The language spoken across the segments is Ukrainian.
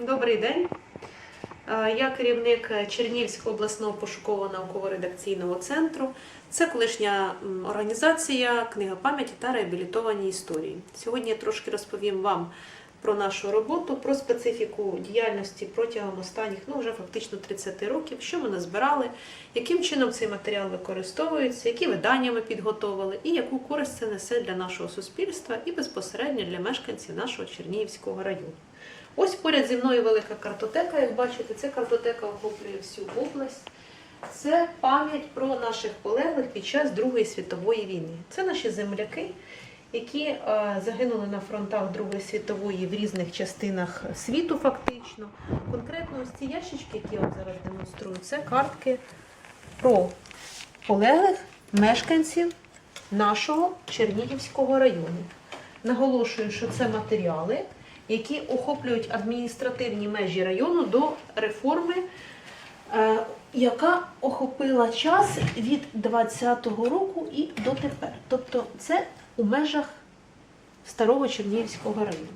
Добрий день. Е, Я керівник Чернігівського обласного пошуково-науково-редакційного центру. Це колишня організація Книга пам'яті та реабілітовані історії. Сьогодні я трошки розповім вам про нашу роботу, про специфіку діяльності протягом останніх, ну вже фактично 30 років, що ми назбирали, яким чином цей матеріал використовується, які видання ми підготовили, і яку користь це несе для нашого суспільства і безпосередньо для мешканців нашого Чернігівського району. Ось поряд зі мною велика картотека. Як бачите, ця картотека охоплює всю область. Це пам'ять про наших полеглих під час Другої світової війни. Це наші земляки, які е, загинули на фронтах Другої світової в різних частинах світу, фактично. Конкретно ось ці ящички, які я вам зараз демонструю, це картки про полеглих мешканців нашого Чернігівського району. Наголошую, що це матеріали, які охоплюють адміністративні межі району до реформи, е, яка охопила час від 20-го року і дотепер. Тобто це у межах старого Чернігівського району.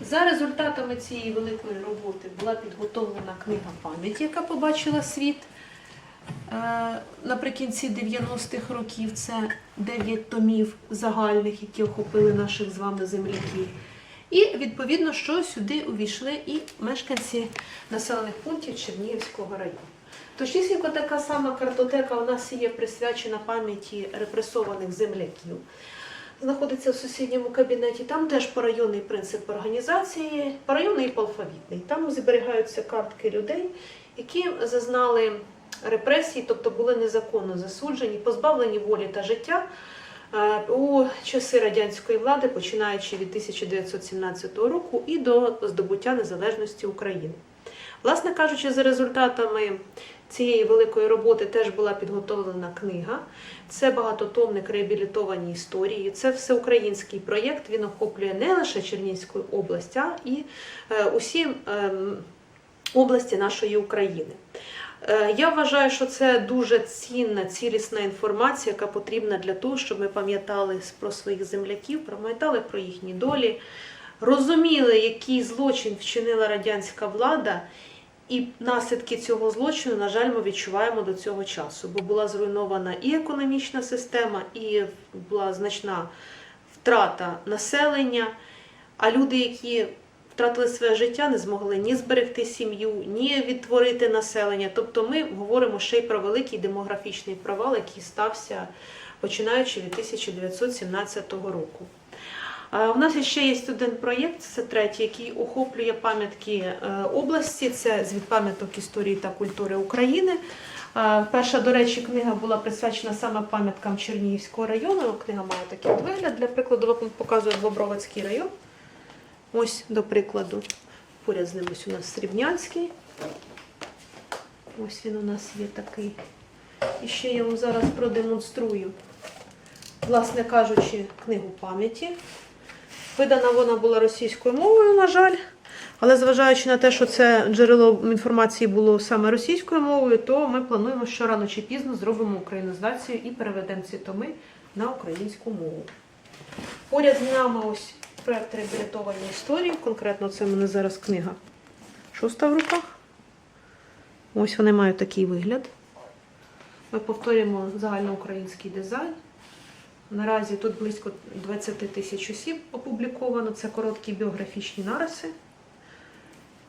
За результатами цієї великої роботи була підготовлена книга пам'яті, яка побачила світ. Е, Наприкінці 90-х років це 9 томів загальних, які охопили наших з вами земляків. І відповідно, що сюди увійшли і мешканці населених пунктів Чернігівського району. Точнісінько така сама картотека у нас є присвячена пам'яті репресованих земляків. Знаходиться в сусідньому кабінеті. Там теж порайонний принцип організації, порайонний і алфавітний. Там зберігаються картки людей, які зазнали репресій, тобто були незаконно засуджені, позбавлені волі та життя е, у часи радянської влади, починаючи від 1917 року і до здобуття незалежності України. Власне кажучи, за результатами цієї великої роботи теж була підготовлена книга. Це багатотомник реабілітовані історії. Це всеукраїнський проєкт. Він охоплює не лише Чернігівську область, а і е, усі ем, області нашої України. Е, Я вважаю, що це дуже цінна, цілісна інформація, яка потрібна для того, щоб ми пам'ятали про своїх земляків, пам'ятали про їхні долі, розуміли, який злочин вчинила радянська влада, і наслідки цього злочину, на жаль, ми відчуваємо до цього часу, бо була зруйнована і економічна система, і була значна втрата населення. А люди, які втратили своє життя, не змогли ні зберегти сім'ю, ні відтворити населення. Тобто ми говоримо ще й про великий демографічний провал, який стався починаючи від 1917 року. У нас ще є один проєкт, це третій, який охоплює пам'ятки е, області. Це звіт пам'яток історії та культури України. Перша, до речі, книга була присвячена саме пам'яткам Чернігівського району. Книга має такий вигляд. Для прикладу, показує Бобровицький район. Ось, до прикладу, поряд з ним ось у нас Срібнянський. Ось він у нас є такий. І ще я вам зараз продемонструю, власне кажучи, книгу пам'яті. Видана вона була російською мовою, на жаль. Але зважаючи на те, що це джерело інформації було саме російською мовою, то ми плануємо, що рано чи пізно зробимо українізацію і переведемо ці томи на українську мову. Поряд з нами ось проєкт реабілітовані історії. Конкретно це в мене зараз книга шоста в руках. Ось вони мають такий вигляд. Ми повторюємо загальноукраїнський дизайн. Наразі тут близько 20 тисяч осіб опубліковано. Це короткі біографічні нариси.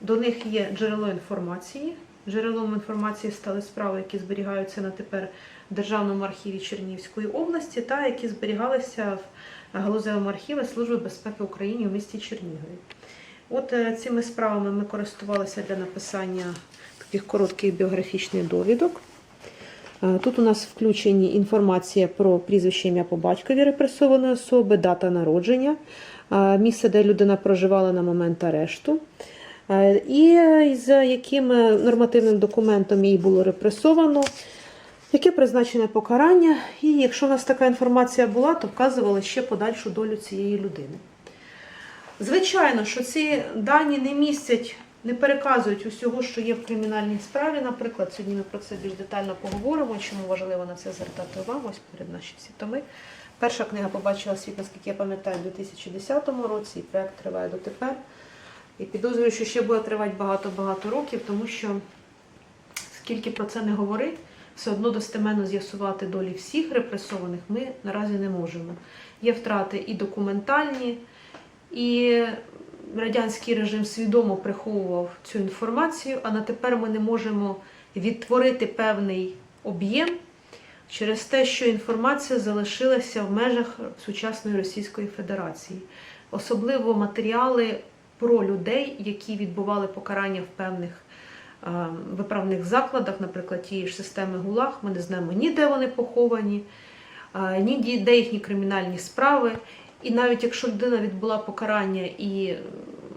До них є джерело інформації. Джерелом інформації стали справи, які зберігаються на тепер в Державному архіві Чернігівської області, та які зберігалися в галузевому архіві Служби безпеки України у місті Чернігові. От е, цими справами ми користувалися для написання таких коротких біографічних довідок. Е, Тут у нас включені інформація про прізвище ім'я по батькові репресованої особи, дата народження, е, місце, де людина проживала на момент арешту, і за яким е, нормативним документом її було репресовано, яке призначене покарання. І якщо у нас така інформація була, то вказували ще подальшу долю цієї людини. Звичайно, що ці дані не містять, не переказують усього, що є в кримінальній справі. Наприклад, сьогодні ми про це більш детально поговоримо, чому важливо на це звертати увагу. Ось перед наші всі томи. Перша книга побачила світ, наскільки я пам'ятаю, у 2010 році, і проект триває дотепер. І підозрюю, що ще буде тривати багато-багато років, тому що скільки про це не говорить, все одно достеменно з'ясувати долі всіх репресованих ми наразі не можемо. Є втрати і документальні, і радянський режим свідомо приховував цю інформацію, а на тепер ми не можемо відтворити певний об'єм через те, що інформація залишилася в межах сучасної Російської Федерації. Особливо матеріали про людей, які відбували покарання в певних е, виправних закладах, наприклад, тієї ж системи ГУЛАГ. Ми не знаємо ні де вони поховані, е, ні де їхні кримінальні справи. І навіть якщо людина відбула покарання і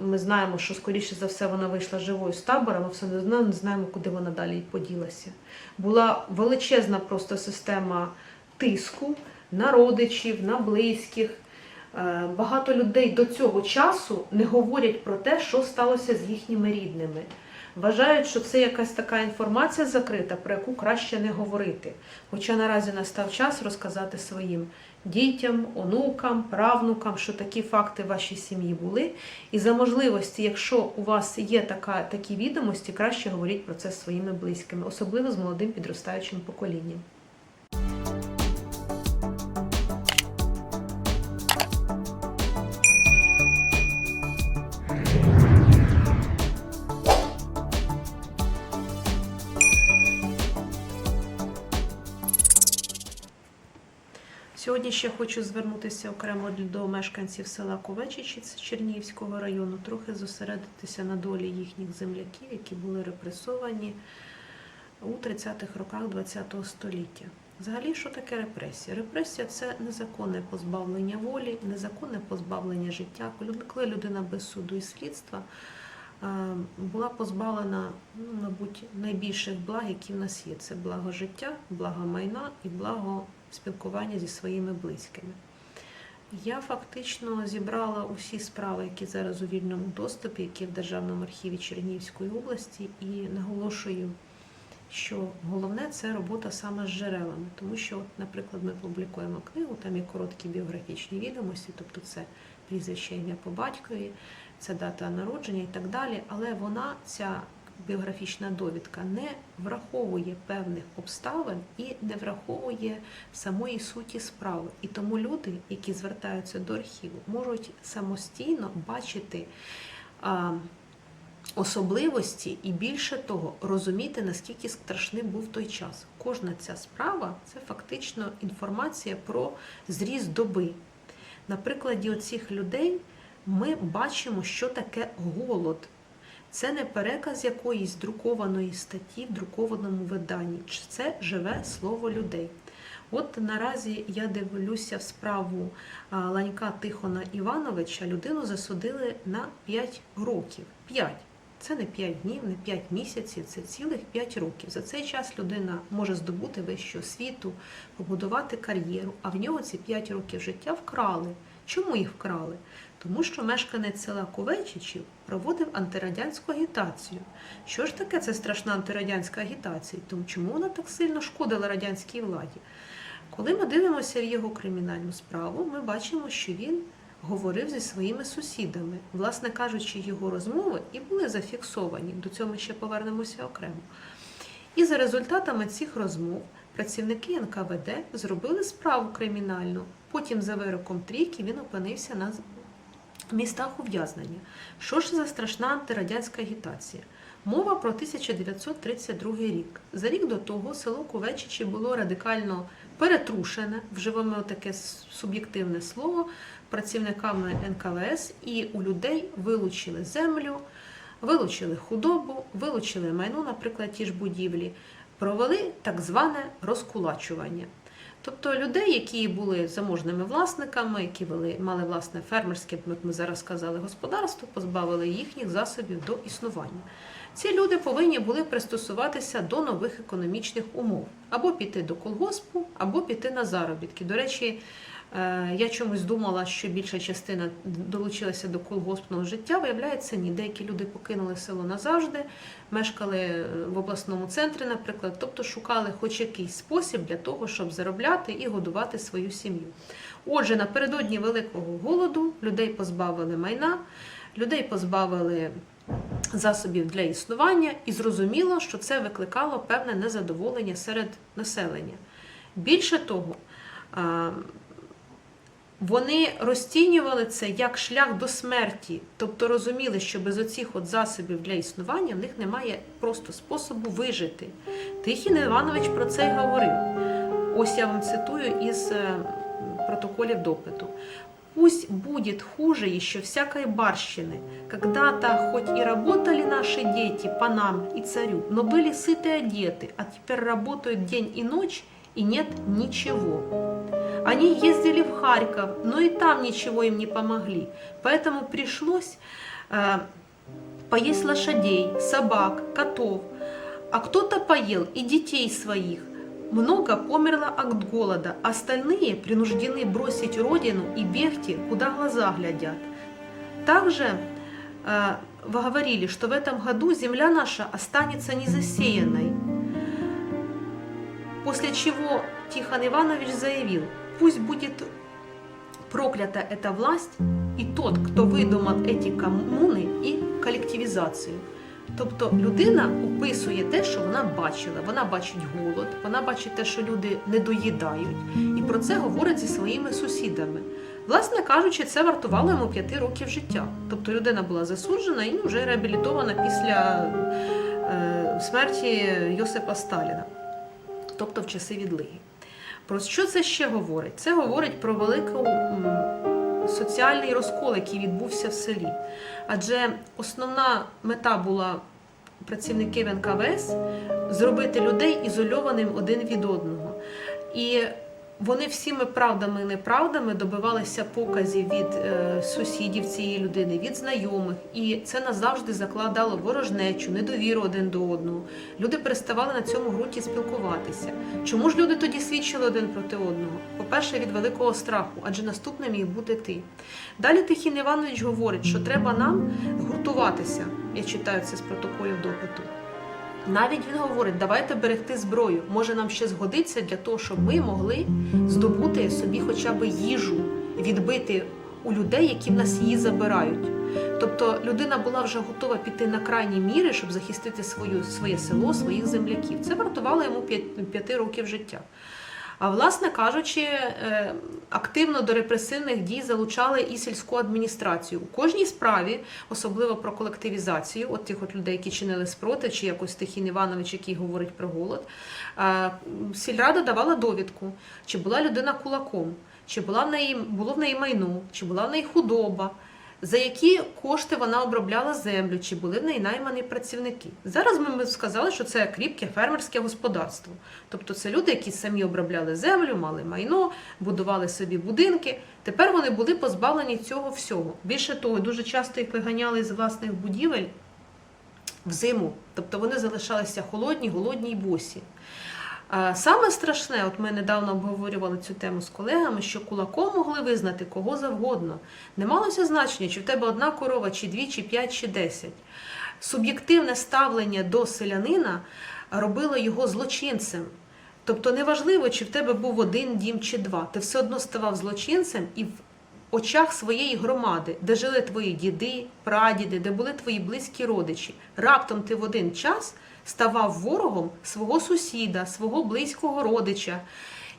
ми знаємо, що скоріше за все вона вийшла живою з табора, ми все не знаємо, куди вона далі поділася. Була величезна просто система тиску на родичів, на близьких. Е, Багато людей до цього часу не говорять про те, що сталося з їхніми рідними. Вважають, що це якась така інформація закрита, про яку краще не говорити. Хоча наразі настав час розказати своїм дітям, онукам, правнукам, що такі факти в вашій сім'ї були. І за можливості, якщо у вас є така, такі відомості, краще говоріть про це з своїми близькими, особливо з молодим підростаючим поколінням. Ще хочу звернутися окремо до мешканців села Ковечичі Чернігівського району, трохи зосередитися на долі їхніх земляків, які були репресовані у 30-х роках ХХ століття. Взагалі, що таке репресія? Репресія це незаконне позбавлення волі, незаконне позбавлення життя, коли людина без суду і слідства була позбавлена, ну, мабуть, найбільших благ, які в нас є. Це благо життя, благо майна і благо спілкування зі своїми близькими. Я фактично зібрала усі справи, які зараз у вільному доступі, які в Державному архіві Чернігівської області, і наголошую, що головне це робота саме з джерелами, тому що, наприклад, ми публікуємо книгу, там є короткі біографічні відомості, тобто це прізвище ім'я по батькові, це дата народження і так далі, але вона ця біографічна довідка не враховує певних обставин і не враховує самої суті справи. І тому люди, які звертаються до архіву, можуть самостійно бачити особливості і більше того, розуміти, наскільки страшним був той час. Кожна ця справа це фактично інформація про зріз доби. На прикладі оцих людей ми бачимо, що таке голод. Це не переказ якоїсь друкованої статті в друкованому виданні. Це живе слово людей. От наразі я дивлюся в справу Ланька Тихона Івановича. Людину засудили на 5 років. 5. Це не 5 днів, не 5 місяців, це цілих 5 років. За цей час людина може здобути вищу освіту, побудувати кар'єру, а в нього ці 5 років життя вкрали. Чому їх вкрали? Тому що мешканець села Ковечичів проводив антирадянську агітацію. Що ж таке це страшна антирадянська агітація? Тому чому вона так сильно шкодила радянській владі? Коли ми дивимося в його кримінальну справу, ми бачимо, що він говорив зі своїми сусідами. Власне кажучи, його розмови і були зафіксовані. До цього ми ще повернемося окремо. І за результатами цих розмов працівники НКВД зробили справу кримінальну. Потім, за вироком трійки, він опинився на містах ув'язнення. Що ж за страшна антирадянська агітація? Мова про 1932 рік. За рік до того село Ковечичі було радикально перетрушене, вживемо таке суб'єктивне слово, працівниками НКВС, і у людей вилучили землю, вилучили худобу, вилучили майно, наприклад, ті ж будівлі, провели так зване розкулачування. Тобто людей, які були заможними власниками, які вели, мали власне фермерське, як ми зараз сказали, господарство, позбавили їхніх засобів до існування. Ці люди повинні були пристосуватися до нових економічних умов або піти до колгоспу, або піти на заробітки. До речі, е, я чомусь думала, що більша частина долучилася до колгоспного життя. Виявляється, ні. Деякі люди покинули село назавжди, мешкали е, в обласному центрі, наприклад, тобто шукали хоч якийсь спосіб для того, щоб заробляти і годувати свою сім'ю. Отже, напередодні великого голоду людей позбавили майна. людей позбавили засобів для існування, і зрозуміло, що це викликало певне незадоволення серед населення. Більше того, вони розцінювали це як шлях до смерті, тобто розуміли, що без оцих от засобів для існування в них немає просто способу вижити. Тихін Іванович про це й говорив. Ось я вам цитую із е, протоколів допиту. Пусть будет хуже еще всякой барщины. Когда-то хоть и работали наши дети по нам и царю, но были сыты одеты, а теперь работают день и ночь, и нет ничего. Они ездили в Харьков, но и там ничего им не помогли. Поэтому пришлось э, поесть лошадей, собак, котов. А кто-то поел и детей своих. Много померло от голода, остальные принуждены бросить родину и бегти, куда глаза глядят. Также э, вы говорили, что в этом году земля наша останется незасеянной. После чего Тихон Иванович заявил, пусть будет проклята эта власть и тот, кто выдумал эти коммуны и коллективизацию. Тобто людина описує те, що вона бачила. Вона бачить голод, вона бачить те, що люди не доїдають, і про це говорить зі своїми сусідами. Власне кажучи, це вартувало йому п'яти років життя. Тобто людина була засуджена і вже реабілітована після е, смерті Йосипа Сталіна, тобто в часи відлиги. Про що це ще говорить? Це говорить про велику соціальний розкол, який відбувся в селі. Адже основна мета була працівників НКВС зробити людей ізольованим один від одного. І вони всіми правдами і неправдами добивалися показів від е, сусідів цієї людини, від знайомих, і це назавжди закладало ворожнечу, недовіру один до одного. Люди переставали на цьому ґрунті спілкуватися. Чому ж люди тоді свідчили один проти одного? По-перше, від великого страху, адже наступним міг бути ти. Далі Тихін Іванович говорить, що треба нам гуртуватися. Я читаю це з протоколів допиту. Навіть він говорить, давайте берегти зброю. Може нам ще згодиться для того, щоб ми могли здобути собі хоча б їжу, відбити у людей, які в нас її забирають. Тобто людина була вже готова піти на крайні міри, щоб захистити свою, своє село, своїх земляків. Це вартувало йому п'яти років життя. А власне кажучи, е, активно до репресивних дій залучали і сільську адміністрацію. У кожній справі, особливо про колективізацію, от тих от людей, які чинили спротив, чи якось Тихін Іванович, який говорить про голод, сільрада давала довідку, чи була людина кулаком, чи була в неї, було в неї майно, чи була в неї худоба. За які кошти вона обробляла землю, чи були в неї наймані працівники? Зараз ми сказали, що це кріпке фермерське господарство. Тобто це люди, які самі обробляли землю, мали майно, будували собі будинки. Тепер вони були позбавлені цього всього. Більше того, дуже часто їх виганяли з власних будівель в зиму. Тобто вони залишалися холодні, голодні й босі. Саме страшне, от ми недавно обговорювали цю тему з колегами, що кулаком могли визнати кого завгодно. Не малося значення, чи в тебе одна корова, чи дві, чи п'ять, чи десять. Суб'єктивне ставлення до селянина робило його злочинцем. Тобто неважливо, чи в тебе був один дім чи два. Ти все одно ставав злочинцем і в очах своєї громади, де жили твої діди, прадіди, де були твої близькі родичі. Раптом ти в один час ставав ворогом свого сусіда, свого близького родича.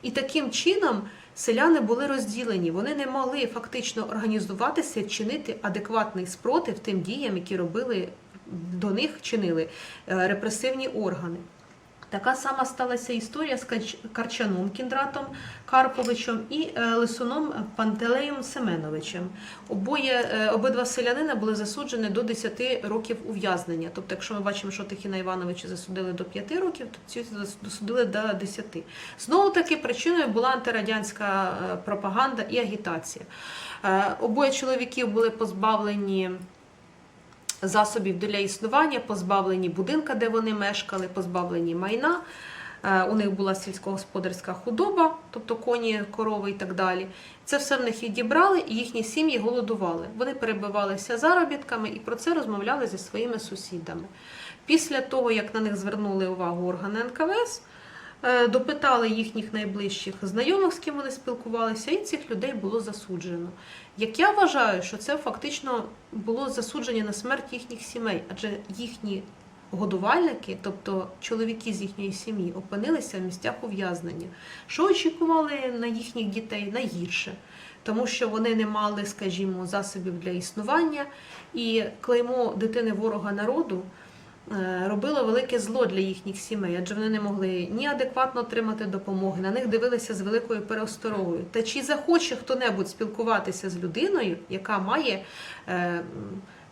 І таким чином селяни були розділені. Вони не могли фактично організуватися, чинити адекватний спротив тим діям, які робили до них чинили е, репресивні органи. Така сама сталася історія з Карчаном Кіндратом Карповичем і е, Лисуном Пантелеєм Семеновичем. Обоє, е, обидва селянина були засуджені до 10 років ув'язнення. Тобто, якщо ми бачимо, що Тихіна Івановича засудили до 5 років, то ці засудили до 10. Знову таки причиною була антирадянська е, пропаганда і агітація. Обоє чоловіків були позбавлені засобів для існування, позбавлені будинка, де вони мешкали, позбавлені майна. Е, У них була сільськогосподарська худоба, тобто коні, корови і так далі. Це все в них відібрали, і їхні сім'ї голодували. Вони перебивалися заробітками і про це розмовляли зі своїми сусідами. Після того, як на них звернули увагу органи НКВС, допитали їхніх найближчих знайомих, з ким вони спілкувалися, і цих людей було засуджено. Як я вважаю, що це фактично було засудження на смерть їхніх сімей, адже їхні годувальники, тобто чоловіки з їхньої сім'ї, опинилися в місцях ув'язнення. Що очікували на їхніх дітей найгірше, тому що вони не мали, скажімо, засобів для існування, і клеймо дитини ворога народу. Е, Робило велике зло для їхніх сімей, адже вони не могли ні адекватно отримати допомоги, на них дивилися з великою переосторогою. Та чи захоче хто-небудь спілкуватися з людиною, яка має е,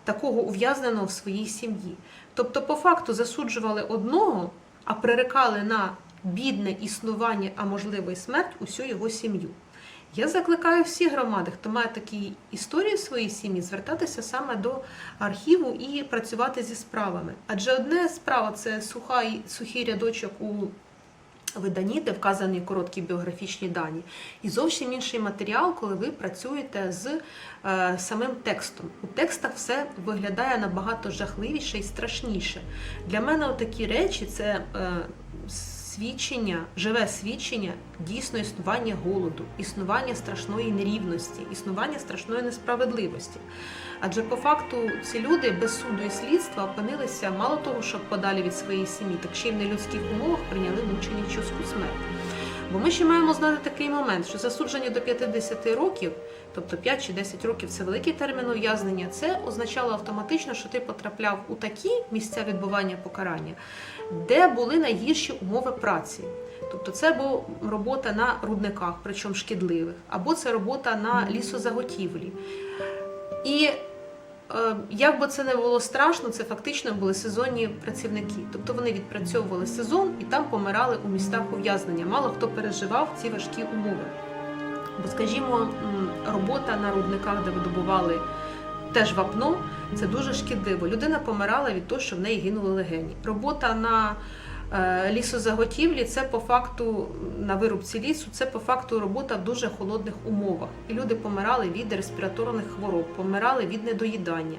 такого ув'язненого в своїй сім'ї? Тобто, по факту засуджували одного, а прирекали на бідне існування, а можливо і смерть усю його сім'ю. Я закликаю всі громади, хто має такі історії в своїй сім'ї, звертатися саме до архіву і працювати зі справами. Адже одне справа це суха, сухий рядочок у виданні, де вказані короткі біографічні дані, і зовсім інший матеріал, коли ви працюєте з е, самим текстом. У текстах все виглядає набагато жахливіше і страшніше. Для мене такі речі це е, свідчення, живе свідчення дійсно існування голоду, існування страшної нерівності, існування страшної несправедливості. Адже по факту ці люди без суду і слідства опинилися мало того, щоб подалі від своєї сім'ї, так ще й в нелюдських умовах прийняли мученичівську смерть. Бо ми ще маємо знати такий момент, що засудження до 50 років, тобто 5 чи 10 років це великий термін ув'язнення, це означало автоматично, що ти потрапляв у такі місця відбування покарання, де були найгірші умови праці. Тобто це була робота на рудниках, причому шкідливих, або це робота на лісозаготівлі. І як би це не було страшно, це фактично були сезонні працівники. Тобто вони відпрацьовували сезон і там помирали у містах ув'язнення. Мало хто переживав ці важкі умови. Бо, скажімо, робота на рудниках, де видобували теж вапно, це дуже шкідливо. Людина помирала від того, що в неї гинули легені. Робота на е, лісозаготівлі це по факту на вирубці лісу, це по факту робота в дуже холодних умовах. І люди помирали від респіраторних хвороб, помирали від недоїдання.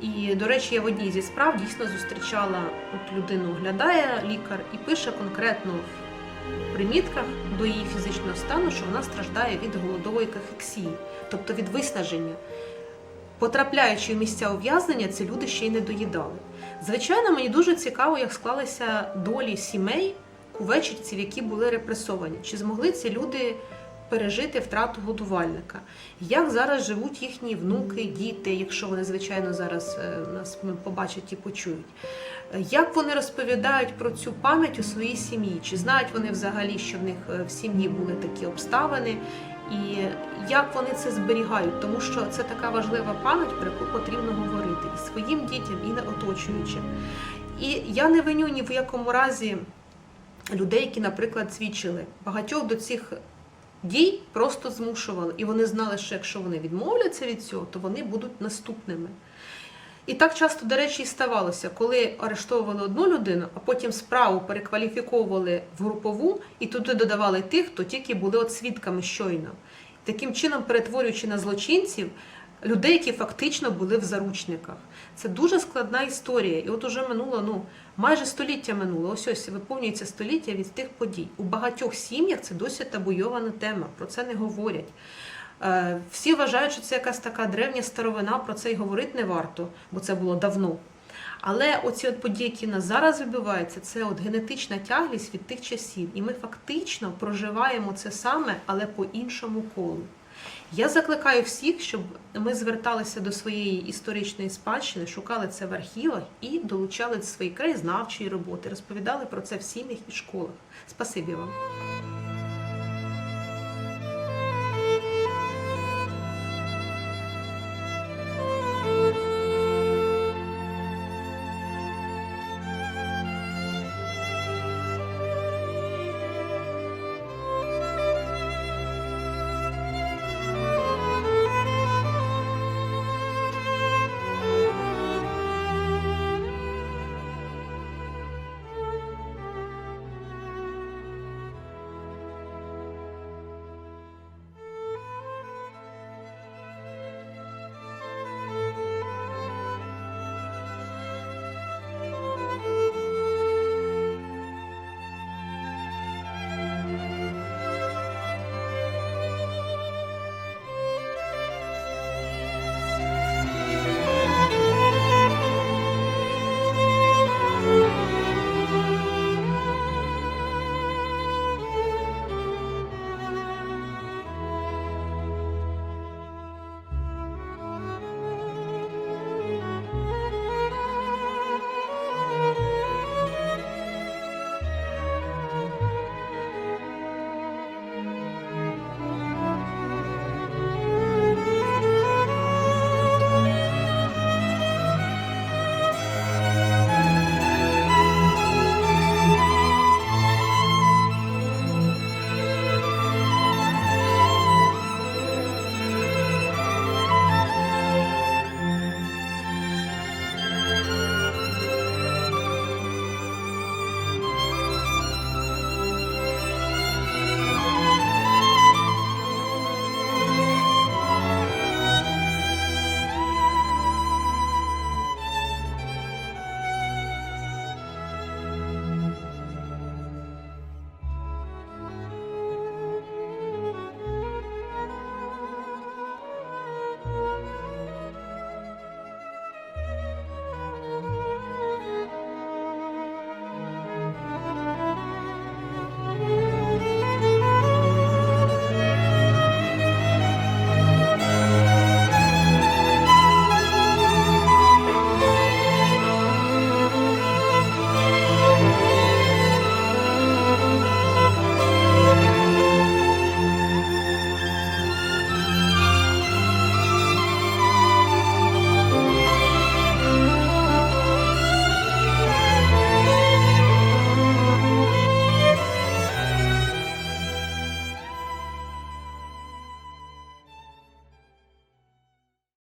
І, до речі, я в одній зі справ дійсно зустрічала от людину, оглядає лікар і пише конкретно в примітках до її фізичного стану, що вона страждає від голодової кахексії, тобто від виснаження. Потрапляючи в місця ув'язнення, ці люди ще й не доїдали. Звичайно, мені дуже цікаво, як склалися долі сімей кувечерців, які були репресовані. Чи змогли ці люди пережити втрату годувальника? Як зараз живуть їхні внуки, діти, якщо вони, звичайно, зараз е, нас побачать і почують? Як вони розповідають про цю пам'ять у своїй сім'ї? Чи знають вони взагалі, що в них е, в сім'ї були такі обставини? І як вони це зберігають, тому що це така важлива пам'ять, про яку потрібно говорити і своїм дітям, і не оточуючим. І я не виню ні в якому разі людей, які, наприклад, свідчили. Багатьох до цих дій просто змушували, і вони знали, що якщо вони відмовляться від цього, то вони будуть наступними. І так часто, до речі, і ставалося, коли арештовували одну людину, а потім справу перекваліфіковували в групову і туди додавали тих, хто тільки були от свідками щойно. Таким чином, перетворюючи на злочинців людей, які фактично були в заручниках. Це дуже складна історія. І от уже минуло, ну майже століття минуло. Ось ось виповнюється століття від тих подій. У багатьох сім'ях це досі табуйована тема, про це не говорять. Е, Всі вважають, що це якась така древня старовина, про це й говорити не варто, бо це було давно. Але оці от події, які нас зараз відбуваються, це от генетична тяглість від тих часів. І ми фактично проживаємо це саме, але по іншому колу. Я закликаю всіх, щоб ми зверталися до своєї історичної спадщини, шукали це в архівах і долучали до своєї краєзнавчої роботи, розповідали про це в сім'ях і школах. Спасибі вам.